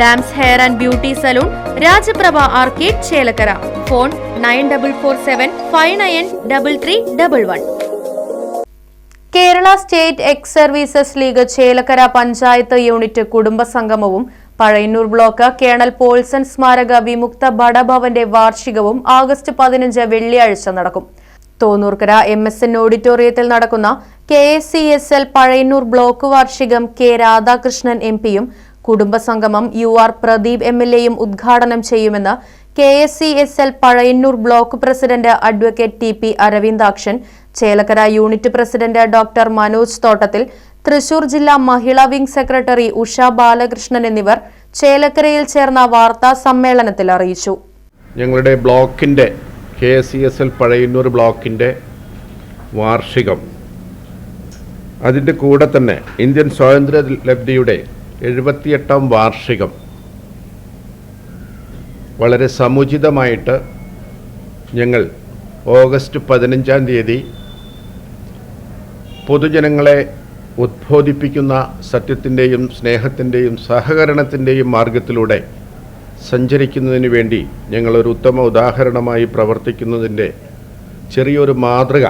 Dams hair and beauty salon Rajaprabha arcade Chelakkara. Phone nine double four seven five nine double three double one. Kerala state ex services league Chelakkara panchayat unit കുടുംബ സംഗമവും Pazhayannur block colonel Paulson സ്മാരക വിമുക്ത ഭടഭവന്റെ വാർഷികവും August പതിനഞ്ച് വെള്ളിയാഴ്ച നടക്കും. Thonnurkara M S N ഓഡിറ്റോറിയത്തിൽ നടക്കുന്ന K S C S L Pazhayannur block വാർഷികം കെ രാധാകൃഷ്ണൻ എം പിയും കുടുംബസംഗമം U R Pradeep M L എയും ഉദ്ഘാടനം ചെയ്യുമെന്ന് K S C S L Pazhayannur block president advocate T P Aravindakshan Chelakkara unit president doctor Manoj Thottathil Thrissur ജില്ലാ മഹിളാ wing secretary Usha Balakrishnan എന്നിവർ ചേലക്കരയിൽ ചേർന്ന വാർത്താ സമ്മേളനത്തിൽ അറിയിച്ചു. ഞങ്ങളുടെ ബ്ലോക്കിന്റെ K S C S L Pazhayannur ബ്ലോക്കിന്റെ വാർഷികം. അതിന്റെ കൂടെ തന്നെ ഇന്ത്യൻ സ്വാതന്ത്ര്യ ലബ്ധിയുടെ എഴുപത്തിയെട്ടാം വാർഷികം വളരെ സമുചിതമായിട്ട് ഞങ്ങൾ ഓഗസ്റ്റ് പതിനഞ്ചാം തീയതി പൊതുജനങ്ങളെ ഉദ്ബോധിപ്പിക്കുന്ന സത്യത്തിന്റെയും സ്നേഹത്തിന്റെയും സഹകരണത്തിന്റെയും മാർഗത്തിലൂടെ സഞ്ചരിക്കുന്നതിന് വേണ്ടി ഞങ്ങളൊരു ഉത്തമ ഉദാഹരണമായി പ്രവർത്തിക്കുന്നതിന്റെ ചെറിയൊരു മാതൃക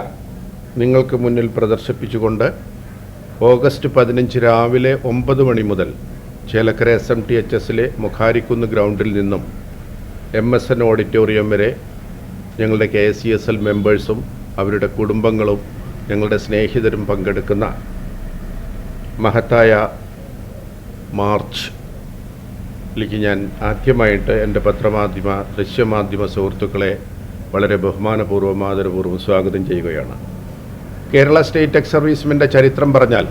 നിങ്ങൾക്ക് മുന്നിൽ പ്രദർശിപ്പിച്ചുകൊണ്ട് ഓഗസ്റ്റ് പതിനഞ്ച് രാവിലെ ഒമ്പത് മണി മുതൽ Chelakkara S M T H എസിലെ മുഖാരിക്കുന്ന് ഗ്രൗണ്ടിൽ നിന്നും എം എസ് എൻ ഓഡിറ്റോറിയം വരെ ഞങ്ങളുടെ K S C S L മെമ്പേഴ്സും അവരുടെ കുടുംബങ്ങളും ഞങ്ങളുടെ സ്നേഹിതരും പങ്കെടുക്കുന്ന മഹത്തായ മാർച്ച് ലേക്ക് ഞാൻ ആദ്യമായിട്ട് എന്റെ പത്രമാധ്യമ ദൃശ്യമാധ്യമ സുഹൃത്തുക്കളെ വളരെ ബഹുമാനപൂർവം ആദരപൂർവം സ്വാഗതം ചെയ്യുകയാണ്. കേരള സ്റ്റേറ്റ് എക്സർവീസ്മെന്റെ ചരിത്രം പറഞ്ഞാൽ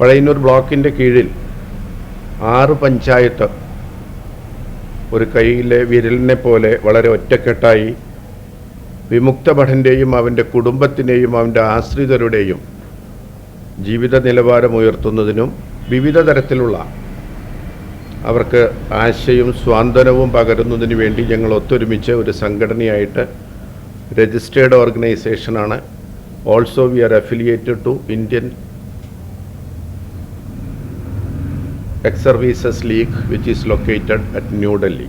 പഴയന്നൂർ ബ്ലോക്കിന്റെ കീഴിൽ ആറ് പഞ്ചായത്ത് ഒരു കയ്യിലെ വിരലിനെ പോലെ വളരെ ഒറ്റക്കെട്ടായി വിമുക്ത ഭടന്റെയും അവന്റെ കുടുംബത്തിന്റെയും അവന്റെ ആശ്രിതരുടെയും ജീവിത നിലവാരം ഉയർത്തുന്നതിനും വിവിധ തരത്തിലുള്ള അവർക്ക് ആശയും സ്വാന്തനവും പകരുന്നതിന് വേണ്ടി ഞങ്ങൾ ഒത്തൊരുമിച്ച് ഒരു സംഘടനയായിട്ട് registered ഓർഗനൈസേഷനാണ് also we are affiliated to Indian ex services league which is located at New Delhi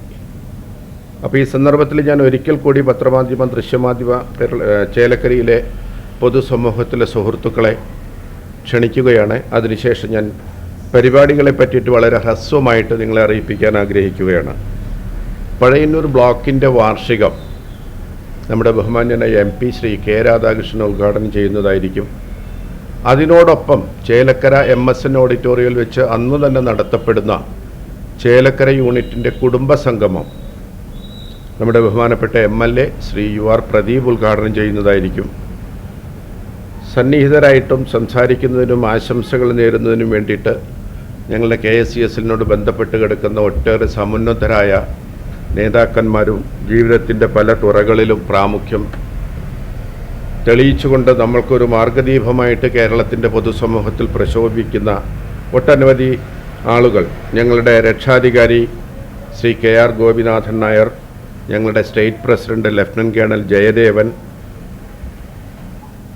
അപ്പോൾ ഈ സന്ദർഭത്തിൽ ഞാൻ ഒരിക്കൽ കൂടി പത്രമാധ്യമ ദൃശ്യമാധ്യമ കേരള- ചേലക്കരയിലെ പൊതുസമൂഹത്തിലെ സുഹൃത്തുക്കളെ ക്ഷണിക്കുകയാണ്. അതിനുശേഷം ഞാൻ പരിപാടികളെ പറ്റിയിട്ട് വളരെ ഹ്രസ്വമായിട്ട് നിങ്ങളെ അറിയിപ്പിക്കാൻ ആഗ്രഹിക്കുകയാണ്. പഴയന്നൂർ ബ്ലോക്കിന്റെ വാർഷികം നമ്മുടെ ബഹുമാന്യനായ M P Shri K Radhakrishnan ഉദ്ഘാടനം ചെയ്യുന്നതായിരിക്കും. അതിനോടൊപ്പം ചേലക്കര എം എസ് എൻ ഓഡിറ്റോറിയൽ വെച്ച് അന്ന് തന്നെ നടത്തപ്പെടുന്ന ചേലക്കര യൂണിറ്റിന്റെ കുടുംബ സംഗമം നമ്മുടെ ബഹുമാനപ്പെട്ട M L A Shri U R Pradeep ഉദ്ഘാടനം ചെയ്യുന്നതായിരിക്കും. സന്നിഹിതരായിട്ടും സംസാരിക്കുന്നതിനും ആശംസകൾ നേരുന്നതിനും വേണ്ടിയിട്ട് ഞങ്ങളുടെ കെ എസ് സി എസിനോട് ബന്ധപ്പെട്ട് കിടക്കുന്ന ഒട്ടേറെ സമുന്നതരായ നേതാക്കന്മാരും ജീവിതത്തിന്റെ പല തുറകളിലും പ്രാമുഖ്യം തെളിയിച്ചുകൊണ്ട് നമ്മൾക്കൊരു മാർഗദീപമായിട്ട് കേരളത്തിന്റെ പൊതുസമൂഹത്തിൽ പ്രശോഭിക്കുന്ന ഒട്ടനവധി ആളുകൾ. ഞങ്ങളുടെ രക്ഷാധികാരി ശ്രീ കെ ആർ ഗോപിനാഥൻ നായർ ഞങ്ങളുടെ state president lieutenant colonel Jayadevan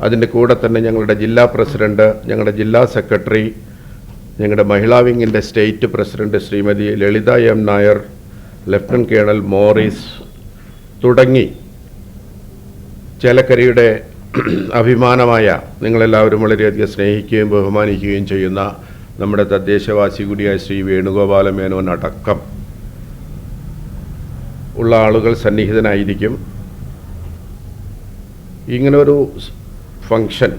അതിന്റെ കൂടെ തന്നെ ഞങ്ങളുടെ ജില്ലാ പ്രസിഡന്റ് ഞങ്ങളുടെ ജില്ലാ സെക്രട്ടറി ഞങ്ങളുടെ മഹിളാ വിങ്ങിന്റെ state president Shrimati Lalitha M Nair lieutenant colonel Morris തുടങ്ങി. ചേലക്കരയുടെ അഭിമാനമായ നിങ്ങളെല്ലാവരും വളരെയധികം സ്നേഹിക്കുകയും ബഹുമാനിക്കുകയും ചെയ്യുന്ന നമ്മുടെ തദ്ദേശവാസി കൂടിയായ ശ്രീ വേണുഗോപാല മേനോൻ അടക്കം ഉള്ള ആളുകൾ സന്നിഹിതനായിരിക്കും. ഇങ്ങനൊരു ഫങ്ഷൻ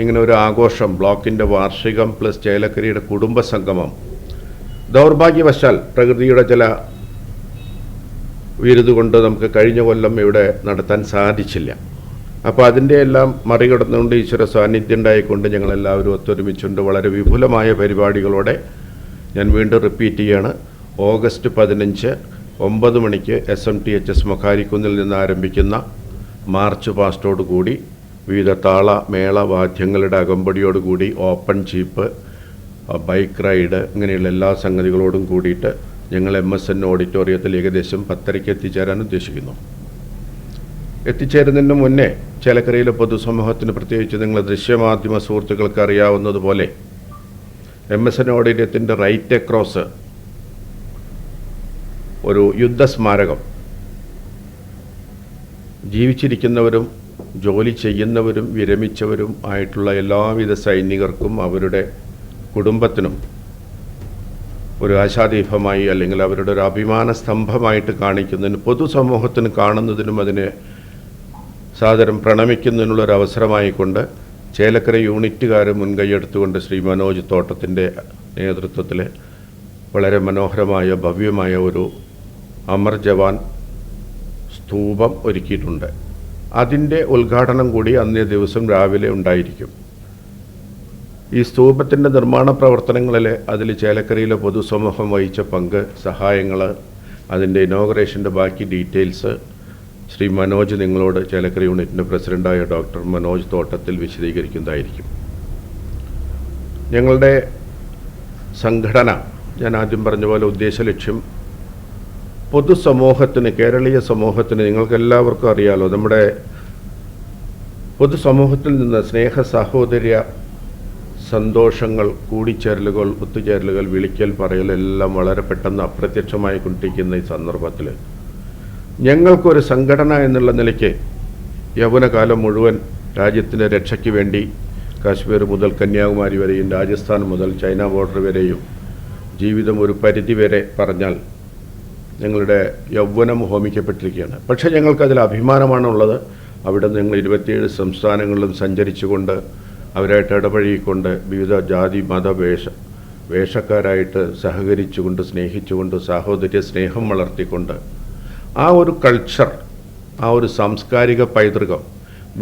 ഇങ്ങനെ ഒരു ആഘോഷം ബ്ലോക്കിന്റെ വാർഷികം പ്ലസ് ചേലക്കരയുടെ കുടുംബ സംഗമം ദൗർഭാഗ്യവശാൽ പ്രകൃതിയുടെ ചില വിരുതുകൊണ്ട് നമുക്ക് കഴിഞ്ഞ കൊല്ലം ഇവിടെ നടത്താൻ സാധിച്ചില്ല. അപ്പോൾ അതിന്റെ എല്ലാം മറികടന്നുകൊണ്ട് ഈശ്വര സാന്നിധ്യം ഉണ്ടായിക്കൊണ്ട് ഞങ്ങളെല്ലാവരും ഒത്തൊരുമിച്ചുകൊണ്ട് വളരെ വിപുലമായ പരിപാടികളോടെ ഞാൻ വീണ്ടും റിപ്പീറ്റ് ചെയ്യാണ്. ഓഗസ്റ്റ് പതിനഞ്ച് ഒമ്പത് മണിക്ക് S M T H S മൊക്കാരിക്കുന്നിൽ നിന്ന് ആരംഭിക്കുന്ന മാർച്ച് പാസ്റ്റോട് കൂടി വിവിധ താള മേള വാദ്യങ്ങളുടെ അകമ്പടിയോടുകൂടി ഓപ്പൺ ജീപ്പ് ബൈക്ക് റൈഡ് ഇങ്ങനെയുള്ള എല്ലാ സംഗതികളോടും കൂടിയിട്ട് ഞങ്ങൾ എം എസ് എൻ ഓഡിറ്റോറിയത്തിൽ ഏകദേശം പത്തരയ്ക്ക് എത്തിച്ചേരാൻ ഉദ്ദേശിക്കുന്നു. എത്തിച്ചേരുന്നതിന് മുന്നേ ചേലക്കരയിലെ പൊതുസമൂഹത്തിന് പ്രത്യേകിച്ച് നിങ്ങൾ ദൃശ്യമാധ്യമ സുഹൃത്തുക്കൾക്ക് അറിയാവുന്നതുപോലെ എം എസ് എൻ ഓഡിറ്റോറിയത്തിന്റെ റൈറ്റ് അക്രോസ് ഒരു യുദ്ധസ്മാരകം. ജീവിച്ചിരിക്കുന്നവരും ജോലി ചെയ്യുന്നവരും വിരമിച്ചവരും ആയിട്ടുള്ള എല്ലാവിധ സൈനികർക്കും അവരുടെ കുടുംബത്തിനും ഒരു ആശാദീപമായി അല്ലെങ്കിൽ അവരുടെ ഒരു അഭിമാന സ്തംഭമായിട്ട് കാണിക്കുന്നതിന് പൊതുസമൂഹത്തിന് കാണുന്നതിനും അതിനെ സാദരം പ്രണമിക്കുന്നതിനുള്ള ഒരു അവസരമായിക്കൊണ്ട് ചേലക്കര യൂണിറ്റുകാർ മുൻകൈയെടുത്തുകൊണ്ട് ശ്രീ മനോജ് തോട്ടത്തിന്റെ നേതൃത്വത്തിൽ വളരെ മനോഹരമായ ഭവ്യമായ ഒരു അമർ ജവാൻ സ്തൂപം ഒരുക്കിയിട്ടുണ്ട്. അതിന്റെ ഉദ്ഘാടനം കൂടി അന്നേ ദിവസം രാവിലെ ഉണ്ടായിരിക്കും. ഈ സ്തൂപത്തിന്റെ നിർമ്മാണ പ്രവർത്തനങ്ങളിൽ അതിൽ ചേലക്കരയിലെ പൊതുസമൂഹം വഹിച്ച പങ്ക് സഹായങ്ങൾ അതിന്റെ ഇനോഗ്രേഷന്റെ ബാക്കി ഡീറ്റെയിൽസ് ശ്രീ മനോജ് നിങ്ങളോട് ചേലക്കര യൂണിറ്റിന്റെ പ്രസിഡന്റായ ഡോക്ടർ മനോജ് തോട്ടത്തിൽ വിശദീകരിക്കുന്നതായിരിക്കും. ഞങ്ങളുടെ സംഘടന ഞാൻ ആദ്യം പറഞ്ഞ പോലെ ഉദ്ദേശ ലക്ഷ്യം പൊതുസമൂഹത്തിന് കേരളീയ സമൂഹത്തിന് നിങ്ങൾക്കെല്ലാവർക്കും അറിയാലോ നമ്മുടെ പൊതുസമൂഹത്തിൽ നിന്ന് സ്നേഹ സാഹോദര്യ സന്തോഷങ്ങൾ കൂടിച്ചേരലുകൾ ഒത്തുചേരലുകൾ വിളിക്കൽ പറയൽ എല്ലാം വളരെ പെട്ടെന്ന് അപ്രത്യക്ഷമായി കൊണ്ടിരിക്കുന്ന ഈ സന്ദർഭത്തിൽ ഞങ്ങൾക്കൊരു സംഘടന എന്നുള്ള നിലയ്ക്ക് യൗവനകാലം മുഴുവൻ രാജ്യത്തിന്റെ രക്ഷയ്ക്ക് വേണ്ടി കാശ്മീർ മുതൽ കന്യാകുമാരി വരെയും രാജസ്ഥാൻ മുതൽ ചൈന ബോർഡർ വരെയും ജീവിതം ഒരു പരിധി വരെ പറഞ്ഞാൽ ഞങ്ങളുടെ യൗവനം ഹോമിക്കപ്പെട്ടിരിക്കുകയാണ്. പക്ഷേ ഞങ്ങൾക്കതിൽ അഭിമാനമാണുള്ളത്. അവിടെ ഞങ്ങൾ ഇരുപത്തിയേഴ് സംസ്ഥാനങ്ങളിലും സഞ്ചരിച്ചുകൊണ്ട് അവരായിട്ട് ഇടപഴകിക്കൊണ്ട് വിവിധ ജാതി മത വേഷ വേഷക്കാരായിട്ട് സഹകരിച്ചുകൊണ്ട് സ്നേഹിച്ചുകൊണ്ട് സാഹോദര്യ സ്നേഹം വളർത്തിക്കൊണ്ട് ആ ഒരു കൾച്ചർ ആ ഒരു സാംസ്കാരിക പൈതൃകം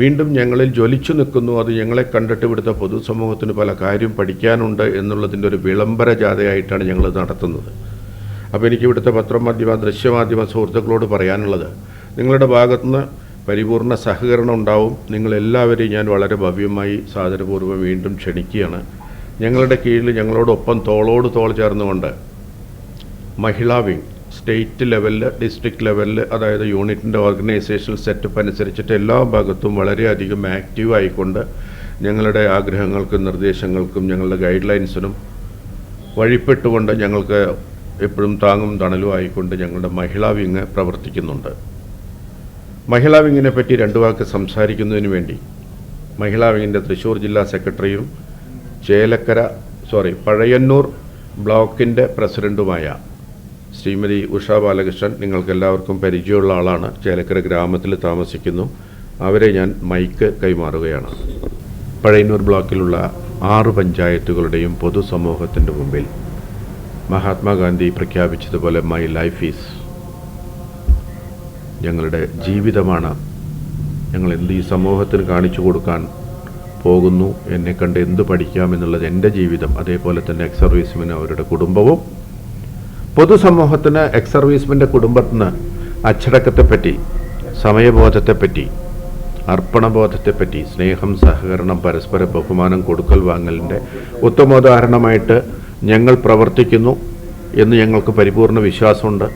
വീണ്ടും ഞങ്ങളിൽ ജ്വലിച്ചു നിൽക്കുന്നു. അത് ഞങ്ങളെ കണ്ടിട്ട് ഇവിടുത്തെ പൊതുസമൂഹത്തിന് പല കാര്യം പഠിക്കാനുണ്ട് എന്നുള്ളതിന്റെ ഒരു വിളംബര ജാഥയായിട്ടാണ് ഞങ്ങൾ നടത്തുന്നത്. അപ്പോൾ എനിക്ക് ഇവിടുത്തെ പത്രമാധ്യമ ദൃശ്യമാധ്യമ സുഹൃത്തുക്കളോട് പറയാനുള്ളത് നിങ്ങളുടെ ഭാഗത്തുനിന്ന് പരിപൂർണ സഹകരണം ഉണ്ടാവും. നിങ്ങളെല്ലാവരെയും ഞാൻ വളരെ ഭവ്യമായി സാദരപൂർവം വീണ്ടും ക്ഷണിക്കുകയാണ്. ഞങ്ങളുടെ കീഴിൽ ഞങ്ങളോടൊപ്പം തോളോട് തോൾ ചേർന്നുകൊണ്ട് മഹിളാ വിങ് സ്റ്റേറ്റ് ലെവലിൽ ഡിസ്ട്രിക്ട് ലെവലിൽ അതായത് യൂണിറ്റിന്റെ ഓർഗനൈസേഷണൽ സെറ്റപ്പ് അനുസരിച്ചിട്ട് എല്ലാ ഭാഗത്തും വളരെയധികം ആക്റ്റീവ് ആയിക്കൊണ്ട് ഞങ്ങളുടെ ആഗ്രഹങ്ങൾക്കും നിർദ്ദേശങ്ങൾക്കും ഞങ്ങളുടെ ഗൈഡ് ലൈൻസിനും വഴിപ്പെട്ടുകൊണ്ട് ഞങ്ങൾക്ക് എപ്പോഴും താങ്ങും തണലും ആയിക്കൊണ്ട് ഞങ്ങളുടെ മഹിളാ വിങ് പ്രവർത്തിക്കുന്നുണ്ട്. മഹിളാ വിങ്ങിനെ പറ്റി രണ്ട് വാക്ക് സംസാരിക്കുന്നതിന് വേണ്ടി മഹിളാ വിങ്ങിന്റെ തൃശ്ശൂർ ജില്ലാ സെക്രട്ടറിയും ചേലക്കര സോറി പഴയന്നൂർ ബ്ലോക്കിന്റെ പ്രസിഡന്റുമായ ശ്രീമതി ഉഷ ബാലകൃഷ്ണൻ നിങ്ങൾക്ക് എല്ലാവർക്കും പരിചയമുള്ള ആളാണ്. ചേലക്കര ഗ്രാമത്തിൽ താമസിക്കുന്നു. അവരെ ഞാൻ മൈക്ക് കൈമാറുകയാണ്. പഴയന്നൂർ ബ്ലോക്കിലുള്ള ആറ് പഞ്ചായത്തുകളുടെയും പൊതുസമൂഹത്തിന്റെ മുമ്പിൽ മഹാത്മാഗാന്ധി പ്രഖ്യാപിച്ചതുപോലെ മൈ ലൈഫ് ഈസ് ഞങ്ങളുടെ ജീവിതമാണ്. ഞങ്ങൾ എന്ത് ഈ സമൂഹത്തിന് കാണിച്ചു കൊടുക്കാൻ പോകുന്നു എന്നെ കണ്ട് എന്ത് പഠിക്കാമെന്നുള്ളത് എന്റെ ജീവിതം അതേപോലെ തന്നെ എക്സ് അവരുടെ കുടുംബവും. പൊതുസമൂഹത്തിന് എക്സ് സർവീസ്മെന്റെ കുടുംബത്തിന് അച്ചടക്കത്തെപ്പറ്റി സമയബോധത്തെപ്പറ്റി അർപ്പണബോധത്തെപ്പറ്റി സ്നേഹം സഹകരണം പരസ്പര ബഹുമാനം കൊടുക്കൽ വാങ്ങലിന്റെ ഉത്തമോദാഹരണമായിട്ട് ഞങ്ങൾ പ്രവർത്തിക്കുന്നു എന്ന് ഞങ്ങൾക്ക് പരിപൂർണ വിശ്വാസമുണ്ട്.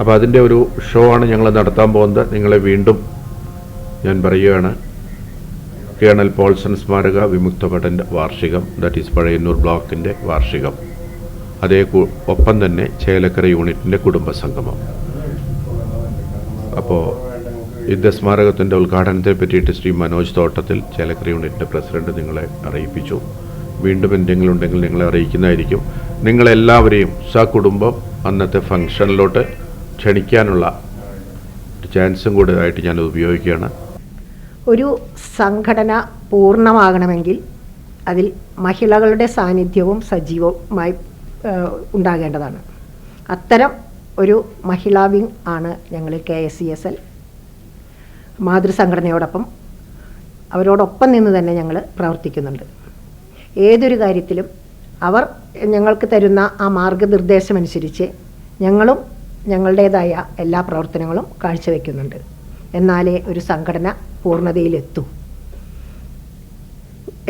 അപ്പോൾ അതിന്റെ ഒരു ഷോ ആണ് ഞങ്ങൾ നടത്താൻ പോകുന്നത്. നിങ്ങളെ വീണ്ടും ഞാൻ പറയുകയാണ്. കേണൽ പോൾസൺ സ്മാരക വിമുക്ത വാർഷികം ദാറ്റ് ഈസ് പഴയന്നൂർ ബ്ലോക്കിന്റെ വാർഷികം. അതേ ഒപ്പം തന്നെ ചേലക്കര യൂണിറ്റിന്റെ കുടുംബസംഗമം. അപ്പോൾ യുദ്ധസ്മാരകത്തിന്റെ ഉദ്ഘാടനത്തെ പറ്റിയിട്ട് ശ്രീ മനോജ് തോട്ടത്തിൽ ചേലക്കര യൂണിറ്റിന്റെ പ്രസിഡന്റ് നിങ്ങളെ അറിയിപ്പിച്ചു. വീണ്ടും എന്തെങ്കിലും ഉണ്ടെങ്കിൽ നിങ്ങളെ അറിയിക്കുന്നതായിരിക്കും. നിങ്ങളെല്ലാവരെയും സകുടുംബം അന്നത്തെ ഫംഗ്ഷനിലോട്ട് ക്ഷണിക്കാനുള്ള ചാൻസും കൂടെ ആയിട്ട് ഞാൻ ഉപയോഗിക്കുകയാണ്. ഒരു സംഘടന പൂർണമാകണമെങ്കിൽ അതിൽ മഹിളകളുടെ സാന്നിധ്യവും സജീവവുമായി ഉണ്ടാകേണ്ടതാണ്. അത്തരം ഒരു മഹിളാ വിങ് ആണ് ഞങ്ങൾ K S C S L. മാതൃസംഘടനയോടൊപ്പം അവരോടൊപ്പം നിന്ന് തന്നെ ഞങ്ങൾ പ്രവർത്തിക്കുന്നുണ്ട്. ഏതൊരു കാര്യത്തിലും അവർ ഞങ്ങൾക്ക് തരുന്ന ആ മാർഗനിർദ്ദേശമനുസരിച്ച് ഞങ്ങളും ഞങ്ങളുടേതായ എല്ലാ പ്രവർത്തനങ്ങളും കാഴ്ചവെക്കുന്നുണ്ട്. എന്നാലേ ഒരു സംഘടന പൂർണതയിലെത്തൂ.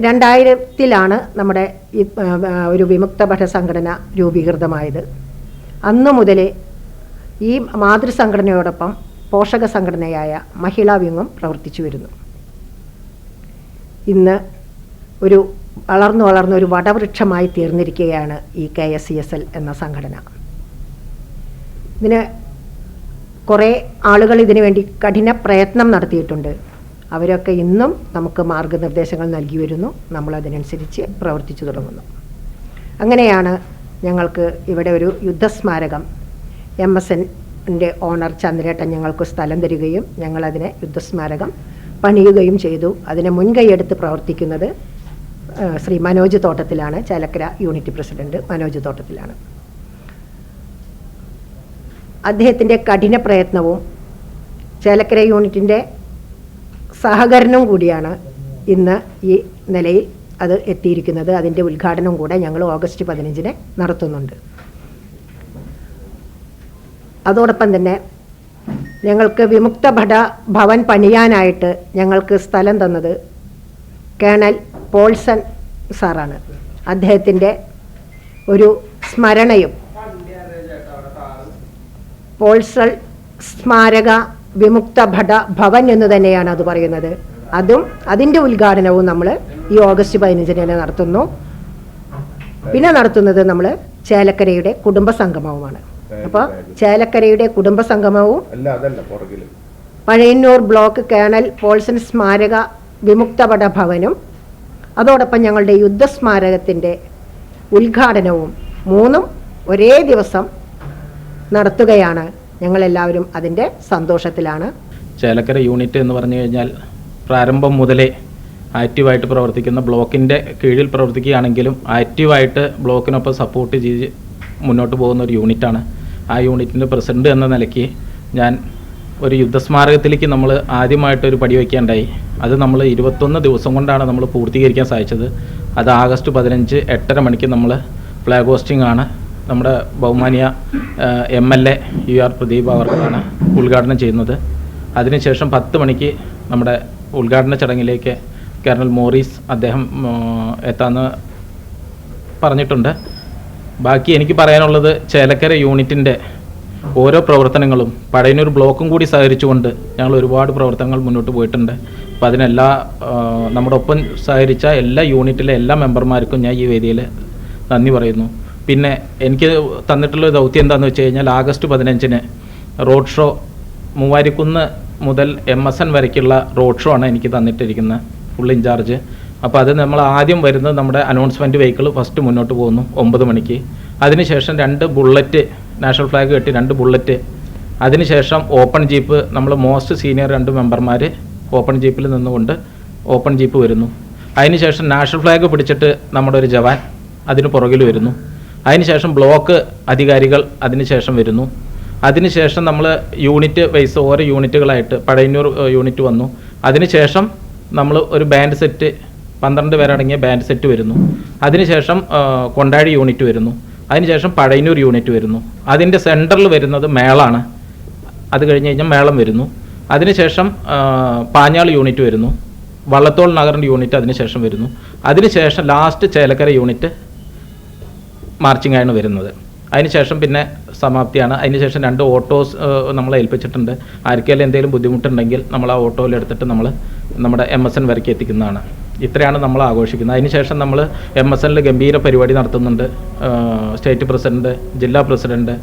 രണ്ടായിരത്തിലാണ് നമ്മുടെ ഈ ഒരു വിമുക്ത പഠ സംഘടന രൂപീകൃതമായത്. അന്നു മുതലേ ഈ മാതൃസംഘടനയോടൊപ്പം പോഷക സംഘടനയായ മഹിളാ വിങ്ങും പ്രവർത്തിച്ചു വരുന്നു. ഇന്ന് ഒരു വളർന്നു വളർന്ന ഒരു വടവൃക്ഷമായി തീർന്നിരിക്കുകയാണ് ഈ K S C S L എന്ന സംഘടന. ഇതിന് കുറേ ആളുകൾ ഇതിനു വേണ്ടി കഠിന പ്രയത്നം നടത്തിയിട്ടുണ്ട്. അവരൊക്കെ ഇന്നും നമുക്ക് മാർഗനിർദ്ദേശങ്ങൾ നൽകി വരുന്നു. നമ്മൾ അതിനനുസരിച്ച് പ്രവർത്തിച്ചു തുടങ്ങുന്നു. അങ്ങനെയാണ് ഞങ്ങൾക്ക് ഇവിടെ ഒരു യുദ്ധസ്മാരകം. എം എസ് എന്റെ ഓണർ ചന്ദ്രേട്ടൻ ഞങ്ങൾക്ക് സ്ഥലം തരികയും ഞങ്ങളതിനെ യുദ്ധസ്മാരകം പണിയുകയും ചെയ്തു. അതിനെ മുൻകൈയെടുത്ത് പ്രവർത്തിക്കുന്നത് ശ്രീ മനോജ് തോട്ടത്തിലാണ്. ചാലക്കര യൂണിറ്റ് പ്രസിഡന്റ് മനോജ് തോട്ടത്തിലാണ്. അദ്ദേഹത്തിന്റെ കഠിന പ്രയത്നവും ചേലക്കര യൂണിറ്റിന്റെ സഹകരണവും കൂടിയാണ് ഇന്ന് ഈ നിലയിൽ അത് എത്തിയിരിക്കുന്നത്. അതിന്റെ ഉദ്ഘാടനം കൂടെ ഞങ്ങൾ ഓഗസ്റ്റ് പതിനഞ്ചിന് നടത്തുന്നുണ്ട്. അതോടൊപ്പം തന്നെ ഞങ്ങൾക്ക് വിമുക്ത ഭട ഭവൻ പണിയാനായിട്ട് ഞങ്ങൾക്ക് സ്ഥലം തന്നത് കേണൽ പോൾസൺ സാറാണ്. അദ്ദേഹത്തിന്റെ ഒരു സ്മരണയും പോൾസൾ സ്മാരക വിമുക്ത ഭട ഭവൻ എന്ന് തന്നെയാണ് അത് പറയുന്നത്. അതും അതിന്റെ ഉദ്ഘാടനവും നമ്മൾ ഈ ഓഗസ്റ്റ് പതിനഞ്ചിന് തന്നെ നടത്തുന്നു. പിന്നെ നടത്തുന്നത് നമ്മൾ ചേലക്കരയുടെ കുടുംബ സംഗമവുമാണ് അപ്പോൾ ചേലക്കരയുടെ കുടുംബ സംഗമവും പഴയന്നൂർ ബ്ലോക്ക് കേണൽ പോൾസൺ സ്മാരക വിമുക്ത ഭട ഭവനും അതോടൊപ്പം ഞങ്ങളുടെ യുദ്ധസ്മാരകത്തിന്റെ ഉദ്ഘാടനവും മൂന്നും ഒരേ ദിവസം നടത്തുകയാണ്. ഞങ്ങളെല്ലാവരും അതിന്റെ സന്തോഷത്തിലാണ്. ചേലക്കര യൂണിറ്റ് എന്ന് പറഞ്ഞു കഴിഞ്ഞാൽ പ്രാരംഭം മുതലേ ആക്റ്റീവായിട്ട് പ്രവർത്തിക്കുന്ന ബ്ലോക്കിന്റെ കീഴിൽ പ്രവർത്തിക്കുകയാണെങ്കിലും ആക്റ്റീവായിട്ട് ബ്ലോക്കിനൊപ്പം സപ്പോർട്ട് ചെയ്ത് മുന്നോട്ട് പോകുന്ന ഒരു യൂണിറ്റാണ്. ആ യൂണിറ്റിന്റെ പ്രസിഡന്റ് എന്ന നിലയ്ക്ക് ഞാൻ ഒരു യുദ്ധസ്മാരകത്തിലേക്ക് നമ്മൾ ആദ്യമായിട്ടൊരു പടി വയ്ക്കേണ്ടായി. അത് നമ്മൾ ഇരുപത്തൊന്ന് ദിവസം കൊണ്ടാണ് നമ്മൾ പൂർത്തീകരിക്കാൻ സാധിച്ചത്. അത് ആഗസ്റ്റ് പതിനഞ്ച് എട്ടര മണിക്ക് നമ്മൾ ഫ്ലാഗ് ഹോസ്റ്റിംഗ് ആണ്. നമ്മുടെ ബഹുമാനിയ M L A U R Pradeep അവർക്കാണ് ഉദ്ഘാടനം ചെയ്യുന്നത്. അതിനുശേഷം പത്ത് മണിക്ക് നമ്മുടെ ഉദ്ഘാടന ചടങ്ങിലേക്ക് കേർണൽ മോറീസ് അദ്ദേഹം എത്താമെന്ന് പറഞ്ഞിട്ടുണ്ട്. ബാക്കി എനിക്ക് പറയാനുള്ളത് ചേലക്കര യൂണിറ്റിന്റെ ഓരോ പ്രവർത്തനങ്ങളും പഴയനൂർ ബ്ലോക്കും കൂടി സഹകരിച്ചുകൊണ്ട് ഞങ്ങൾ ഒരുപാട് പ്രവർത്തനങ്ങൾ മുന്നോട്ട് പോയിട്ടുണ്ട്. അപ്പം അതിനെല്ലാ നമ്മുടെ ഒപ്പം സഹകരിച്ച എല്ലാ യൂണിറ്റിലെ എല്ലാ മെമ്പർമാർക്കും ഞാൻ ഈ വേദിയിൽ നന്ദി പറയുന്നു. പിന്നെ എനിക്ക് തന്നിട്ടുള്ള ദൗത്യം എന്താണെന്ന് വെച്ച് കഴിഞ്ഞാൽ ആഗസ്റ്റ് പതിനഞ്ചിന് റോഡ് ഷോ മൂവാരിക്കുന്ന് മുതൽ എം എസ് എൻ വരയ്ക്കുള്ള റോഡ് ഷോ ആണ് എനിക്ക് തന്നിട്ടിരിക്കുന്നത് ഫുൾ ഇൻചാർജ് അപ്പോൾ അത് നമ്മൾ ആദ്യം വരുന്നത് നമ്മുടെ അനൗൺസ്മെന്റ് വെഹിക്കിൾ ഫസ്റ്റ് മുന്നോട്ട് പോകുന്നു ഒമ്പത് മണിക്ക്. അതിനുശേഷം രണ്ട് ബുള്ളറ്റ് നാഷണൽ ഫ്ലാഗ് കെട്ടി രണ്ട് ബുള്ളറ്റ് അതിനുശേഷം ഓപ്പൺ ജീപ്പ് നമ്മൾ മോസ്റ്റ് സീനിയർ രണ്ട് മെമ്പർമാർ ഓപ്പൺ ജീപ്പിൽ നിന്നുകൊണ്ട് ഓപ്പൺ ജീപ്പ് വരുന്നു. അതിനുശേഷം നാഷണൽ ഫ്ലാഗ് പിടിച്ചിട്ട് നമ്മുടെ ഒരു ജവാൻ അതിന് പുറകിൽ വരുന്നു. അതിനുശേഷം ബ്ലോക്ക് അധികാരികൾ അതിനുശേഷം വരുന്നു. അതിനുശേഷം നമ്മൾ യൂണിറ്റ് വൈസ് ഓരോ യൂണിറ്റുകളായിട്ട് പഴയന്നൂർ യൂണിറ്റ് വന്നു. അതിനുശേഷം നമ്മൾ ഒരു ബാൻഡ് സെറ്റ് പന്ത്രണ്ട് പേരടങ്ങിയ ബാൻഡ് സെറ്റ് വരുന്നു. അതിനുശേഷം കൊണ്ടാടി യൂണിറ്റ് വരുന്നു. അതിനുശേഷം പഴയന്നൂർ യൂണിറ്റ് വരുന്നു. അതിന്റെ സെന്ററിൽ വരുന്നത് മേളാണ്. അത് കഴിഞ്ഞ് കഴിഞ്ഞാൽ മേളം വരുന്നു. അതിനുശേഷം പാഞ്ഞാൾ യൂണിറ്റ് വരുന്നു. വള്ളത്തോൾ നഗറിന്റെ യൂണിറ്റ് അതിനുശേഷം വരുന്നു. അതിനുശേഷം ലാസ്റ്റ് ചേലക്കര യൂണിറ്റ് മാർച്ചിങ് ആണ് വരുന്നത്. അതിനുശേഷം പിന്നെ സമാപ്തിയാണ്. അതിനുശേഷം രണ്ട് ഓട്ടോസ് നമ്മൾ ഏൽപ്പിച്ചിട്ടുണ്ട്. ആർക്കെങ്കിലും എന്തെങ്കിലും ബുദ്ധിമുട്ടുണ്ടെങ്കിൽ നമ്മൾ ആ ഓട്ടോയിൽ എടുത്തിട്ട് നമ്മൾ നമ്മുടെ എം എസ് എൻ വരയ്ക്ക് എത്തിക്കുന്നതാണ്. ഇത്രയാണ് നമ്മൾ ആഘോഷിക്കുന്നത്. അതിനുശേഷം നമ്മൾ എം എസ് എന്നിൽ ഗംഭീര പരിപാടി നടത്തുന്നുണ്ട്. സ്റ്റേറ്റ് പ്രസിഡന്റ് ജില്ലാ പ്രസിഡന്റ്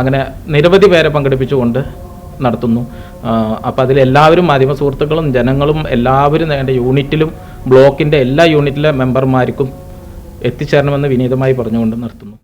അങ്ങനെ നിരവധി പേരെ പങ്കെടുപ്പിച്ചുകൊണ്ട് നടത്തുന്നു. അപ്പോൾ അതിൽ എല്ലാവരും മാധ്യമ സുഹൃത്തുക്കളും ജനങ്ങളും എല്ലാവരും യൂണിറ്റിലും ബ്ലോക്കിന്റെ എല്ലാ യൂണിറ്റിലെ മെമ്പർമാർക്കും എത്തിച്ചേരണമെന്ന് വിനീതമായി പറഞ്ഞുകൊണ്ട് നിർത്തുന്നു.